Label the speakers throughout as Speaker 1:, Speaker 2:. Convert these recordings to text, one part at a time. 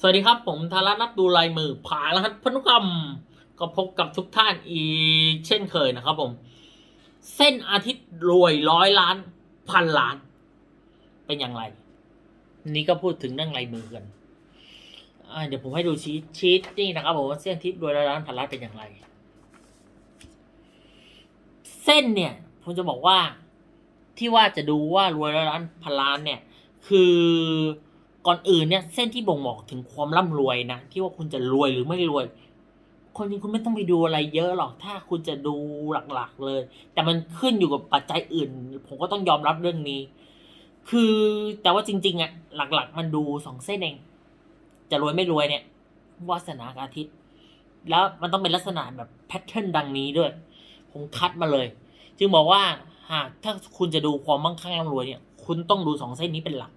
Speaker 1: สวัสดีครับ ผมธารานับดูลายมือผารหัสพันุกรรม ก็พบกับทุกท่านอีกเช่นเคยนะครับผม เส้นอาทิตย์รวยร้อยล้าน พันล้าน เป็นอย่างไร นี่ก็พูดถึงเรื่องลายมือกันเดี๋ยวผมให้ดูชีตชีตนี่นะครับผมว่าเส้นอาทิตย์รวยร้อยล้านพันล้านเป็นอย่างไร เส้นเนี่ย ผมจะบอกว่าที่ว่าจะดูว่ารวยร้อยล้านพันล้านเนี่ย คือ ก่อนอื่นเนี่ยเส้นที่บ่งบอกถึงความร่ำรวยนะที่ว่าคุณจะรวยหรือไม่รวยคนจริงคุณไม่ต้องไปดูอะไรเยอะหรอก ถ้าคุณจะดูหลักๆเลย แต่มันขึ้นอยู่กับปัจจัยอื่น ผมก็ต้องยอมรับเรื่องนี้ คือแต่ว่าจริง ๆอะหลักๆ มันดูสองเส้นเอง จะรวยไม่รวยเนี่ยวาสนากับอาทิตย์ แล้วมันต้องเป็นลักษณะแบบแพทเทิร์นดังนี้ด้วย ผมคัดมาเลย จึงบอกว่าหากถ้าคุณจะดูความมั่งคั่งร่ำรวยเนี่ย คุณต้องดูสองเส้นนี้เป็นหลัก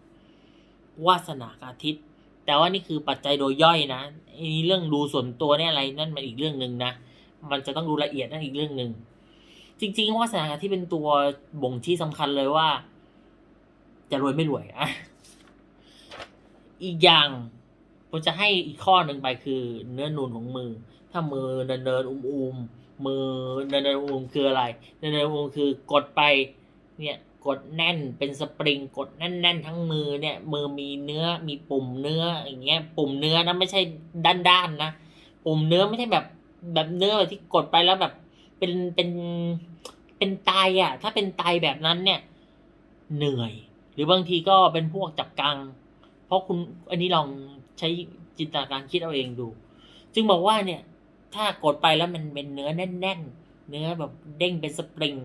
Speaker 1: วาสนากับอาทิตย์ แต่ว่านี่คือปัจจัยโดยย่อยนะไอ้เรื่องดูส่วนตัวเนี่ยอะไรนั่นมันอีกเรื่องหนึ่งนะ มันจะต้องดูละเอียดนั่นอีกเรื่องหนึ่งจริงๆวาสนาอาที่เป็นตัวบ่งชี้สำคัญเลยว่า จะรวยไม่รวยอะอีกอย่างผมจะให้อีกข้อหนึ่งไปคือเนื้อนูนของมือ ถ้ามือเนินเนินๆอุ้มๆมือเนินเนินๆอุ้มคืออะไร เนินเนินๆอุ้มคือกดไป เนี่ย กดแน่นเป็นสปริงกดแน่นๆ ทั้งมือเนี่ย มือมีเนื้อมีปุ่มเนื้ออย่างเงี้ย ปุ่มเนื้อนะไม่ใช่ด้านๆนะปุ่มเนื้อไม่ใช่แบบแบบเนื้อแบบที่กดไปแล้วแบบเป็นเป็นเป็นไตอะ ถ้าเป็นไตแบบนั้นเนี่ย เหนื่อย หรือบางทีก็เป็นพวกจับกัง เพราะคุณอันนี้ลองใช้จินตนาการคิดเอาเองดู จึงบอกว่าเนี่ย ถ้ากดไปแล้วมันเป็นเนื้อแน่น ๆ เนื้อแบบเด้งเป็นสปริง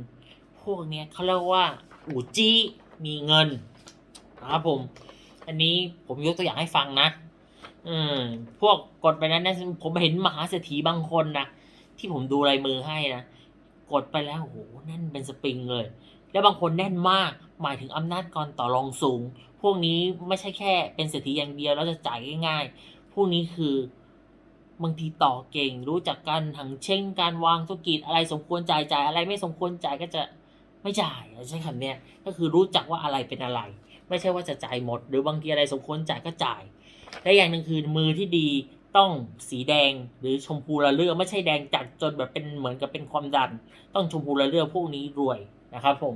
Speaker 1: พวกเนี้ยเขาเรียกว่า อูจี้มีเงินนะครับผม อันนี้ผมยกตัวอย่างให้ฟังนะอืมพวกกดไปนั้นนะผมเห็นมหาเศรษฐีบางคนนะที่ผมดูลายมือให้นะกดไปแล้วโหแน่นเป็นสปริงเลย แล้วบางคนแน่นมาก หมายถึงอำนาจการต่อรองสูง พวกนี้ไม่ใช่แค่เป็นเศรษฐีอย่างเดียวแล้วจะจ่ายง่ายๆ พวกนี้คือบางทีต่อเก่งรู้จักการหังเช่งการวางธุรกิจอะไรสมควรจ่ายจ่ายอะไรไม่สมควรจ่ายก็จะ ไม่จ่ายใช้คำเนี้ยก็คือรู้จักว่าอะไรเป็นอะไร ไม่ใช่ว่าจะจ่ายหมด หรือบางทีอะไรสมควรจ่ายก็จ่ายและอย่างหนึ่งคือมือที่ดีต้องสีแดงหรือชมพูระเลือไม่ใช่แดงจัดจนแบบเป็นเหมือนกับเป็นความดัน ต้องชมพูระเลือพวกนี้รวยนะครับผม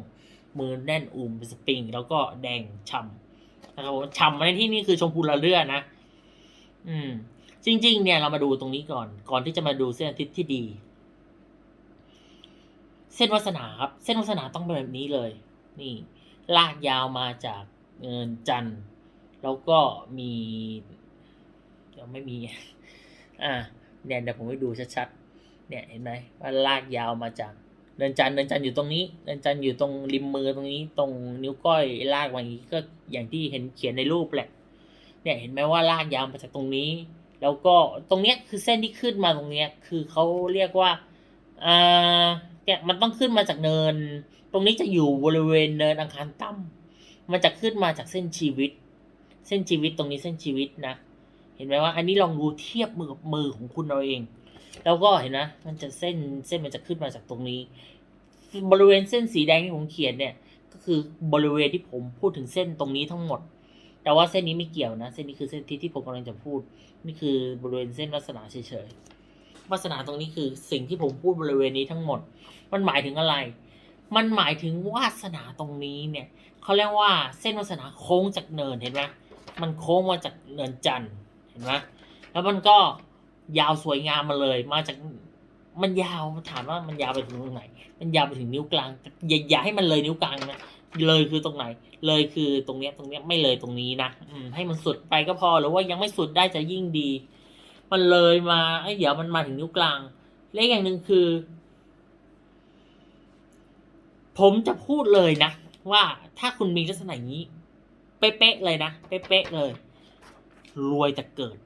Speaker 1: มือแน่นอุ่มสปริง แล้วก็แดงฉ่ำนะครับผมฉ่ำในที่นี้คือชมพูระเลือนะ อืม จริง ๆ เนี่ยเรามาดูตรงนี้ก่อน ก่อนที่จะมาดูเส้นอาทิตย์ที่ดี เส้นวาสนาครับ เส้นวาสนาต้องเป็นแบบนี้เลย นี่ ลากยาวมาจากเงินจันทร์แล้วก็มีเดี๋ยวไม่มี อ่าเนี่ยเดี๋ยวผมให้ดูชัดๆ เนี่ยเห็นไหมว่าลากยาวมาจากเดินจันทร์เดินจันทร์อยู่ตรงนี้เดินจันทร์อยู่ตรงริมมือตรงนี้ ตรงนิ้วก้อยลากมาอย่างนี้ก็อย่างที่เห็นเขียนในรูปแหละ เนี่ยเห็นไหมว่าลากยาวมาจากตรงนี้ แล้วก็ตรงเนี้ยคือเส้นที่ขึ้นมาตรงเนี้ย คือเขาเรียกว่าอ่า เนี่ยมันต้องขึ้นมาจากเนิน ตรงนี้จะอยู่บริเวณเนินอังคารต่ำมันจะขึ้นมาจากเส้นชีวิต เส้นชีวิตตรงนี้เส้นชีวิตนะ เห็นไหมว่า อันนี้ลองดูเทียบมือกับมือของคุณเราเอง แล้วก็เห็นนะ มันจะเส้นเส้นมันจะขึ้นมาจากตรงนี้ บริเวณเส้นสีแดงที่ผมเขียนเนี่ย ก็คือบริเวณที่ผมพูดถึงเส้นตรงนี้ทั้งหมด แต่ว่าเส้นนี้ไม่เกี่ยวนะ เส้นนี้คือเส้นที่ที่ผมกำลังจะพูด นี่คือบริเวณเส้นวาสนาเฉยๆ วาสนาตรงนี้คือสิ่งที่ผมพูดบริเวณนี้ทั้งหมด มันหมายถึงอะไร มันหมายถึงวาสนาตรงนี้เนี่ยเขาเรียกว่าเส้นวาสนาโค้งจากเนินเห็นไหมมันโค้งมาจากเนินจันทร์เห็นไหมแล้วมันก็ยาวสวยงามมาเลย มาจากมันยาวถามว่ามันยาวไปถึงตรงไหน มันยาวไปถึงนิ้วกลางอย่าอย่าให้มันเลยนิ้วกลางนะเลยคือตรงไหน เลยคือตรงเนี้ยตรงเนี้ยไม่เลยตรงนี้นะอืมให้มันสุดไปก็พอหรือว่ายังไม่สุดได้จะยิ่งดี มันเลยมาไอ้เดี๋ยวมันมาถึงนิ้วกลางและอีกอย่างหนึ่งคือ ผมจะพูดเลยนะ ว่าถ้าคุณมีลักษณะอย่างนี้ เป๊ะๆเลยนะ เป๊ะๆเลย รวยแต่เกิด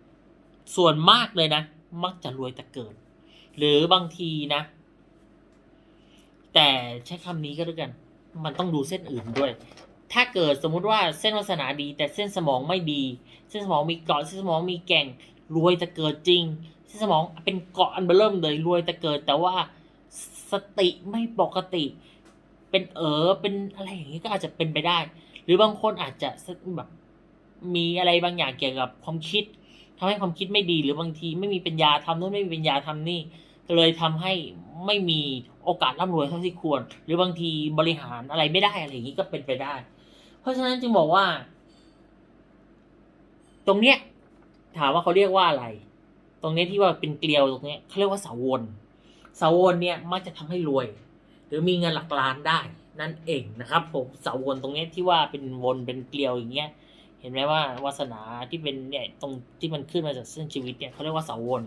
Speaker 1: ส่วนมากเลยนะ มักจะรวยแต่เกิด หรือบางทีนะ แต่ใช้คำนี้ก็แล้วกัน มันต้องดูเส้นอื่นด้วยถ้าเกิดสมมุติว่าเส้นวาสนาดี แต่เส้นสมองไม่ดี เส้นสมองมีเกาะเส้นสมองมีแก่ง รวยแต่เกิดจริงเส้นสมองเป็นเกาะอันเบอร์เริ่มเลยรวยแต่เกิดแต่ว่าสติไม่ปกติ เป็นเออเป็นอะไรอย่างนี้ก็อาจจะเป็นไปได้ หรือบางคนอาจจะแบบมีอะไรบางอย่างเกี่ยวกับความคิดททำให้ความคิดไม่ดีหรือบางทีไม่มีปัญญาทำนู่นไม่มีปัญญาทำนี่เลยทำให้ไม่มีโอกาสร่ำรวยเท่าที่ควร หรือบางทีบริหารอะไรไม่ได้อะไรอย่างนี้ก็เป็นไปได้ เพราะฉะนั้นจึงบอกว่า ตรงเนี้ย ถามว่าเขาเรียกว่าอะไร ตรงเนี้ยที่ว่าเป็นเกลียวตรงเนี้ยเขาเรียกว่าเสาวนเสาวนเนี่ยมักจะทำให้รวย หรือมีเงินหลักล้านได้นั่นเองนะครับผมเสาวนตรงเนี้ยที่ว่าเป็นวนเป็นเกลียวอย่างเงี้ยเห็นไหมว่าวาสนาที่เป็นเนี่ยตรงที่มันขึ้นมาจากเส้นชีวิตเนี่ยเขาเรียกว่าเสาวน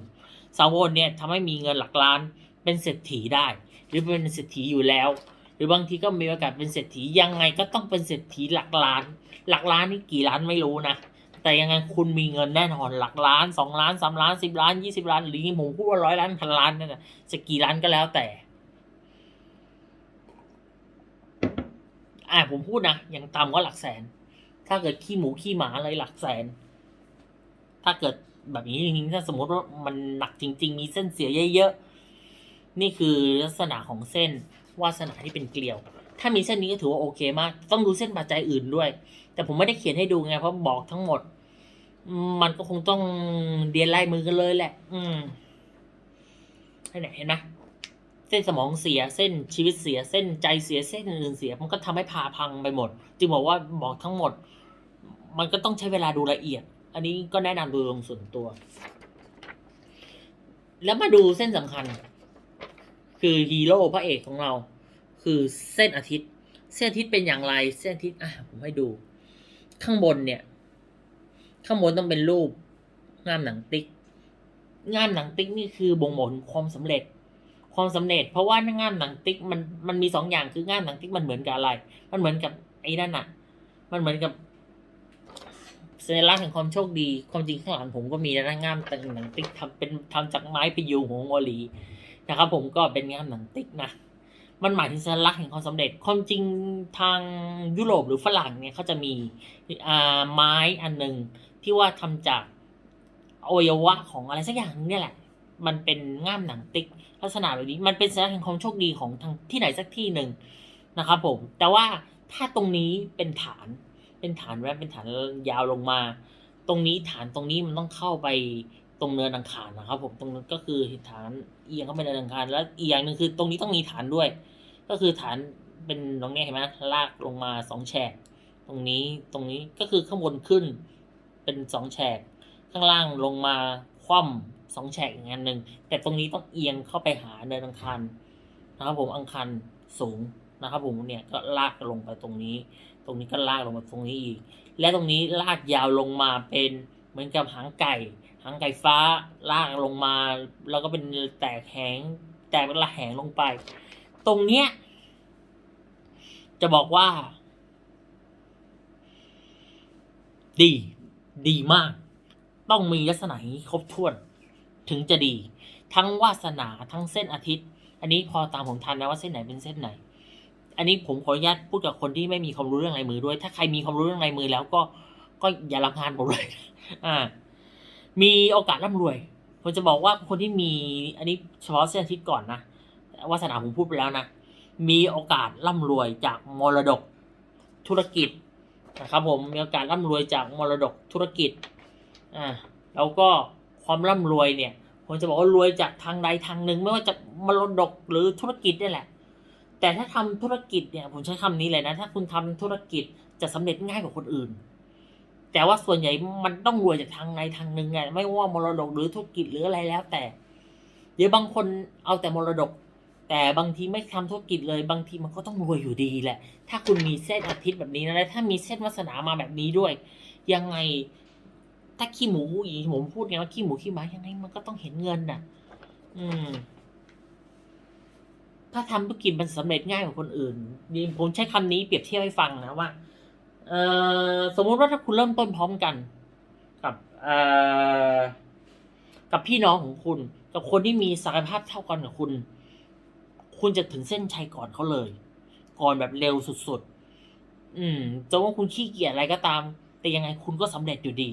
Speaker 1: เสาวนเนี่ยทำให้มีเงินหลักล้านเป็นเศรษฐีได้ หรือเป็นเศรษฐีอยู่แล้ว หรือบางทีก็มีโอกาสเป็นเศรษฐียังไงก็ต้องเป็นเศรษฐีหลักล้าน หลักล้านนี่กี่ล้านไม่รู้นะ แต่ยังไงคุณมีเงินแน่นอนหลักล้านสองล้านสามล้านสิบล้านยี่สิบล้านหรือผมพูดว่าร้อยล้านพันล้านเนี่ยนะจะกี่ล้านก็แล้วแต่ อ่าผมพูดนะอย่างต่ำก็หลักแสน ถ้าเกิดขี้หมูขี้หมาอะไรหลักแสน ถ้าเกิดแบบนี้จริงๆถ้าสมมติว่ามันหนักจริง ๆ มีเส้นเสียเยอะๆนี่คือลักษณะของเส้นวาสนาที่เป็นเกลียว ถ้ามีเส้นนี้ก็ถือว่าโอเคมาก ต้องดูเส้นปัจจัยอื่นด้วย แต่ผมไม่ได้เขียนให้ดูไงเพราะบอกทั้งหมด มันก็คงต้องเรียนไลายมือกันเลยแหละ อืมไหนเห็นไหมเส้นสมองเสียเส้นชีวิตเสียเส้นใจเสียเส้นอื่นเสีย มันก็ทำให้พาพังไปหมด จึงบอกว่าบอกทั้งหมด มันก็ต้องใช้เวลาดูละเอียด อันนี้ก็แนะนำโดยลงส่วนตัว แล้วมาดูเส้นสำคัญ คือฮีโร่พระเอกของเรา คือเส้นอาทิตย์ เส้นอาทิตย์เป็นอย่างไร เส้นอาทิตย์อะผมให้ดู ข้างบนเนี่ย ข้างบนต้องเป็นรูปงามหนังติ๊ก งามหนังติ๊กนี่คือบ่งบอกถึงความสำเร็จ ความสำเร็จ เพราะว่าง่ามหนังติ๊กมันมันมีสองอย่างคืองามหนังติ๊กมันเหมือนกับอะไร มันเหมือนกับไอ้นั่นน่ะมันเหมือนกับสัญลักษณ์แห่งความโชคดี ความจริงข้างหลังผมก็มีนะง่ามหนังติ๊กทำเป็นทำจากไม้พยุงของโอลีนะครับ ผมก็เป็นงามหนังติ๊กนะมันหมายถึงสัญลักษณ์แห่งความสำเร็จ ความจริงทางยุโรปหรือฝรั่งเนี่ยเขาจะมีอ่าไม้อันหนึ่ง ที่ว่าทำจากอวัยวะของอะไรสักอย่างนึงเนี่ยแหละ มันเป็นง่ามหนังติ๊ก ลักษณะแบบนี้มันเป็นสัญลักษณ์แห่งความโชคดีของทางที่ไหนสักที่หนึ่งนะครับผม แต่ว่าถ้าตรงนี้เป็นฐาน เป็นฐานแวบเป็นฐานยาวลงมา ตรงนี้ฐานตรงนี้มันต้องเข้าไปตรงเนินอังคารนะครับ ผมตรงนั้นก็คือฐานเอียงเข้าไปเนินอังคาร แล้วอีกอย่างหนึ่งคือ ตรงนี้ต้องมีฐานด้วย ก็คือฐานเป็นตรงนี้เห็นไหมลากลงมาสองแฉกตรงนี้ตรงนี้ก็คือข้างบนขึ้น เป็นสองแฉก ข้างล่างลงมาคว่ำสองแฉกอย่างนั้นหนึ่งแต่ตรงนี้ต้องเอียงเข้าไปหาเนินอังคารนะครับผมอังคารสูงนะครับผมเนี่ยก็ลากลงไปตรงนี้ ตรงนี้ก็ลากลงมาตรงนี้อีก และตรงนี้ลากยาวลงมาเป็นเหมือนกับหางไก่ หางไก่ฟ้าลากลงมา แล้วก็เป็นแตกแหงแตกเป็นละแหงลงไป ตรงเนี้ยจะบอกว่า ดี ดีมาก ต้องมีลักษณะอย่างนี้ครบถ้วน ถึงจะดี ทั้งวาสนาทั้งเส้นอาทิตย์ อันนี้พอตามผมทันนะว่าเส้นไหนเป็นเส้นไหน อันนี้ผมขออนุญาตพูดกับคนที่ไม่มีความรู้เรื่องลายมือด้วย ถ้าใครมีความรู้เรื่องลายมือแล้วก็ก็อย่าลำพานผมเลยอ่า มีโอกาสร่ำรวยผมจะบอกว่าคนที่มี อันนี้เฉพาะเส้นอาทิตย์ก่อนนะวาสนาผมพูดไปแล้วนะมีโอกาสร่ำรวยจากมรดกธุรกิจ นะครับผมมีโอกาสร่ำรวยจากมรดกธุรกิจอ่าแล้วก็ความร่ำรวยเนี่ยผมจะบอกว่ารวยจากทางใดทางหนึ่งไม่ว่าจะมรดกหรือธุรกิจนี่แหละ แต่ถ้าทำธุรกิจเนี่ยผมใช้คำนี้เลยนะ ถ้าคุณทำธุรกิจจะสำเร็จง่ายกว่าคนอื่น แต่ว่าส่วนใหญ่มันต้องรวยจากทางใดทางหนึ่งไงไม่ว่ามรดกหรือธุรกิจหรืออะไรแล้วแต่เดี๋ยวบางคนเอาแต่มรดก แต่บางทีไม่ทำธุรกิจเลยบางทีมันก็ต้องรวยอยู่ดีแหละ ถ้าคุณมีเส้นอาทิตย์แบบนี้นะและถ้ามีเส้นวาสนามาแบบนี้ด้วย ยังไง ถ้าขี้หมูอย่างผมพูดไงว่าขี้หมูขี้หมายังไงมันก็ต้องเห็นเงินน่ะ อืม ถ้าทำธุรกิจมันสำเร็จง่ายกว่าคนอื่นนี่ผมใช้คำนี้เปรียบเทียบให้ฟังนะว่าเออสมมุติว่าถ้าคุณเริ่มต้นพร้อมกัน กับเออกับพี่น้องของคุณ กับคนที่มีศักยภาพเท่ากันกับคุณ คุณจะถึงเส้นชัยก่อนเขาเลย ก่อนแบบเร็วสุดๆ อืมจะว่าคุณขี้เกียจอะไรก็ตาม แต่ยังไงคุณก็สำเร็จอยู่ดี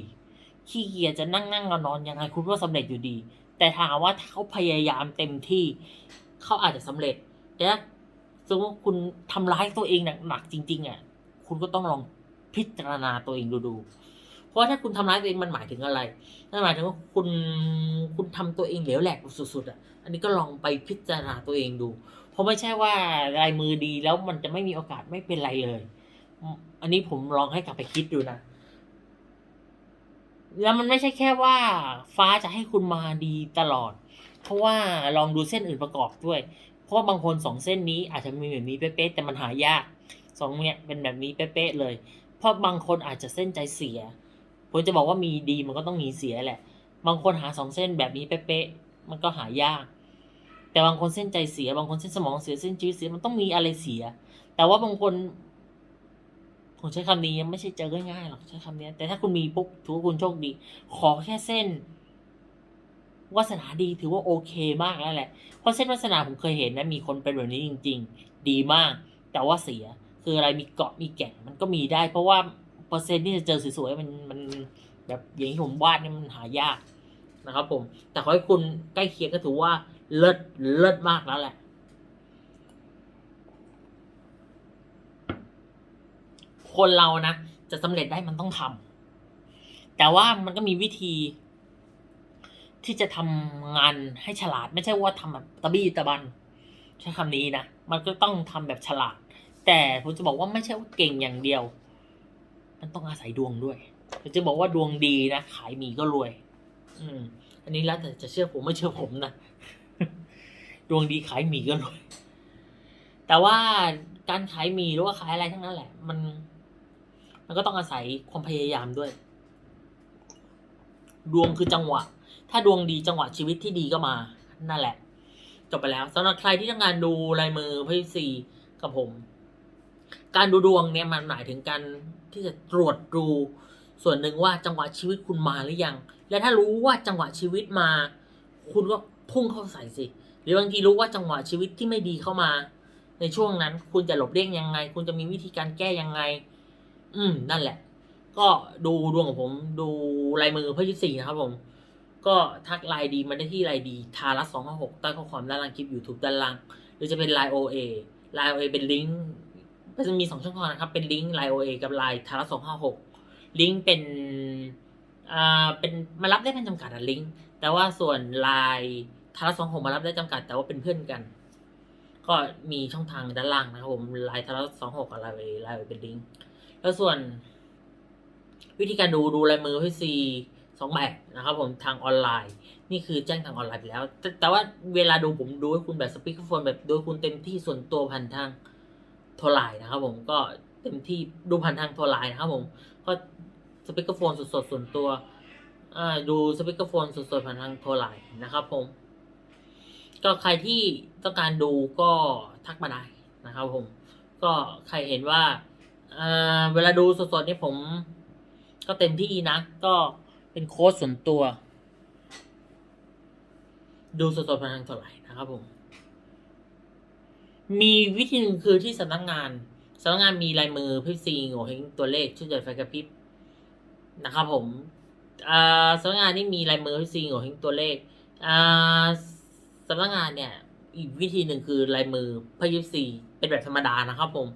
Speaker 1: ขี้เกียจจะนั่งนั่งนอนนอนยังไงคุณก็สำเร็จอยู่ดี แต่ถามว่าถ้าเขาพยายามเต็มที่เขาอาจจะสำเร็จ แต่สมมติว่าคุณทำร้ายตัวเองหนักๆจริง ๆอะคุณก็ต้องลองพิจารณาตัวเองดูดู เพราะถ้าคุณทำร้ายตัวเองมันหมายถึงอะไรนั่นหมายถึงว่าคุณคุณทำตัวเองเหลวแหลกสุดๆอะ อันนี้ก็ลองไปพิจารณาตัวเองดู เพราะไม่ใช่ว่าลายมือดีแล้วมันจะไม่มีโอกาสไม่เป็นไรเลย อันนี้ผมลองให้กลับไปคิดดูนะ แล้วมันไม่ใช่แค่ว่าฟ้าจะให้คุณมาดีตลอด เพราะว่าลองดูเส้นอื่นประกอบด้วย เพราะว่าบางคนสองเส้นนี้อาจจะมีแบบนี้เป๊ะๆแต่มันหายากสองเนี่ยเป็นแบบนี้เป๊ะๆเลย เพราะบางคนอาจจะเส้นใจเสีย ผมจะบอกว่ามีดีมันก็ต้องมีเสียแหละ บางคนหาสองเส้นแบบนี้เป๊ะๆมันก็หายาก แต่บางคนเส้นใจเสีย บางคนเส้นสมองเสียเส้นชีวิตเสียมันต้องมีอะไรเสีย แต่ว่าบางคนผมใช้คำนี้ยังไม่ใช่เจอง่ายๆหรอกใช้คำนี้แต่ถ้าคุณมีปุ๊บถือว่าคุณโชคดี ขอแค่เส้นวาสนาดีถือว่าโอเคมากแล้วแหละ เพราะเส้นวาสนาผมเคยเห็นนะมีคนเป็นแบบนี้จริง ๆ ดีมาก แต่ว่าเสียคืออะไรมีเกาะมีแก่งมันก็มีได้ เพราะว่า เปอร์เซ็นต์ที่จะเจอสวยๆมันมันแบบอย่างที่ผมวาดเนี่ยมันหายากนะครับผม แต่ขอให้คุณใกล้เคียงก็ถือว่าเลิศเลิศมากแล้วแหละคนเรานะจะสำเร็จได้มันต้องทำแต่ว่ามันก็มีวิธี ที่จะทำงานให้ฉลาด ไม่ใช่ว่าทำแบบตะบี้ตะบันใช้คำนี้นะมันก็ต้องทำแบบฉลาด แต่ผมจะบอกว่าไม่ใช่ว่าเก่งอย่างเดียว มันต้องอาศัยดวงด้วยจะบอกว่าดวงดีนะ ขายหมีก็รวย อืม อันนี้แล้วแต่จะเชื่อผมไม่เชื่อผมนะดวงดีขายหมีก็รวย แต่ว่าการขายหมีหรือว่าขายอะไรทั้งนั้นแหละ มัน มันก็ต้องอาศัยความพยายามด้วย ดวงคือจังหวะ ถ้าดวงดีจังหวะชีวิตที่ดีก็มา นั่นแหละ จบไปแล้วสำหรับใครที่ต้องการดูลายมือพี่ซีกับผม การดูดวงเนี่ยมันหมายถึงการที่จะตรวจดูส่วนหนึ่งว่าจังหวะชีวิตคุณมาหรือยัง และถ้ารู้ว่าจังหวะชีวิตมา คุณก็พุ่งเข้าใส่สิ หรือบางทีรู้ว่าจังหวะชีวิตที่ไม่ดีเข้ามา ในช่วงนั้น คุณจะหลบเลี่ยงยังไง คุณจะมีวิธีการแก้ยังไง อืม นั่นแหละ ก็ดูดวงของผม ดูลายมือเพื่อที่สี่นะครับผม ก็ทักไลน์ดีมาได้ที่ไลน์ดีทารัสสองห้าหกใต้ข้อความด้านล่างคลิป YouTube ด้านล่าง หรือจะเป็นไลน์ OA ไลน์ OA เป็นลิงก์ ก็จะมีสองช่องทางนะครับ เป็นลิงก์ไลน์ OA กับไลน์ทารัสองห้าหกลิงก์เป็นอ่าเป็นมารับได้เป็นจำกัดอะลิงก์แต่ว่าส่วนไลน์ทารัสองหกมารับได้จำกัด แต่ว่าเป็นเพื่อนกัน ก็มีช่องทางด้านล่างนะครับผมไลน์ทารัสองหกกับไลน์ไลน์เป็นลิงก์แล้วส่วน วิธีการดูดูลายมือพี่ซีสองแบบนะครับผมทางออนไลน์ นี่คือแจ้งทางออนไลน์ไปแล้ว แต่แต่ว่าเวลาดูผมดูให้คุณแบบสปีกเกอร์โฟนแบบดูคุณเต็มที่ส่วนตัวผ่านทาง ทรไลน์นะครับผมก็เต็มที่ดูผ่านทางโทรไลน์นะครับผมก็สปีกเกอร์โฟนสดๆส่วนตัวดูสปีกเกอร์โฟนสดๆผ่านทางโทรไลน์นะครับผม ก็ใครที่ต้องการดูก็ทักมาได้นะครับผม ก็ใครเห็นว่าอ่าเวลาดูสดๆนี่ผม ก็เต็มที่นะ ก็เป็นโค้ดส่วนตัว ดูสดๆผ่านทางโทรไลน์นะครับผม มีวิธีหนึ่งคือที่สำนักงานสำนักงานมีลายมือพี่ซีโงเฮงตัวเลขชื่อใจไฟกระพริบนะครับผมสำนักงานนี่มีลายมือพี่ซีโงเฮงตัวเลขสำนักงานเนี่ยอีกวิธีหนึ่งคือลายมือพี่ยิปซีเป็นแบบธรรมดานะครับผม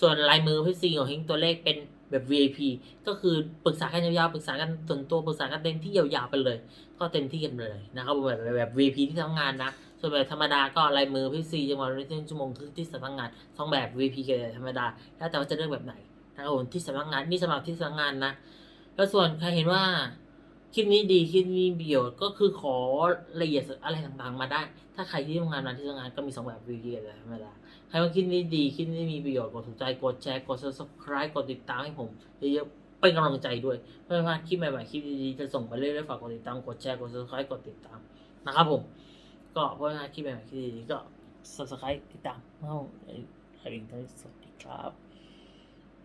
Speaker 1: ส่วนลายมือพี่ซีโง่เฮงตัวเลขเป็นแบบ VIP ก็คือปรึกษากันยาวๆปรึกษากันส่วนตัวปรึกษากันเต็มที่ยาวๆไปเลย ก็เต็มที่กันเลยนะครับแบบแบบแบบ VIP ที่ทำงานนะ ส่วนแบบธรรมดาก็ลายมือพี่ซีจังหวะนี้ชั่วโมงครึ่งที่สำนักงานสองแบบ VP กับธรรมดา แล้วแต่ว่าจะเลือกแบบไหนนะครับผมที่สำนักงานนี่สำหรับที่สำนักงานนะ แล้วส่วนใครเห็นว่าคลิปนี้ดีคลิปนี้มีประโยชน์ก็คือขอรายละเอียดอะไรต่างๆมาได้ ถ้าใครที่ทำงานมาที่ทำงานก็มีสองแบบ VP กับแบบธรรมดาใครว่าคลิปนี้ดีคลิปนี้มีประโยชน์กดถูกใจกดแชร์กด subscribe กดติดตามให้ผมเยอะๆเป็นกำลังใจด้วยเพื่อว่าคลิปใหม่ๆคลิปดีๆจะส่งไปเรื่อยๆฝากกดติดตามกดแชร์กด subscribe กดติดตามนะครับผม ก็พราะว่าคลิปใหม่ๆคลิปดีก็ subscribe ติดตามเอาไอ้ไอ้ลิงก์สวัสดีครับ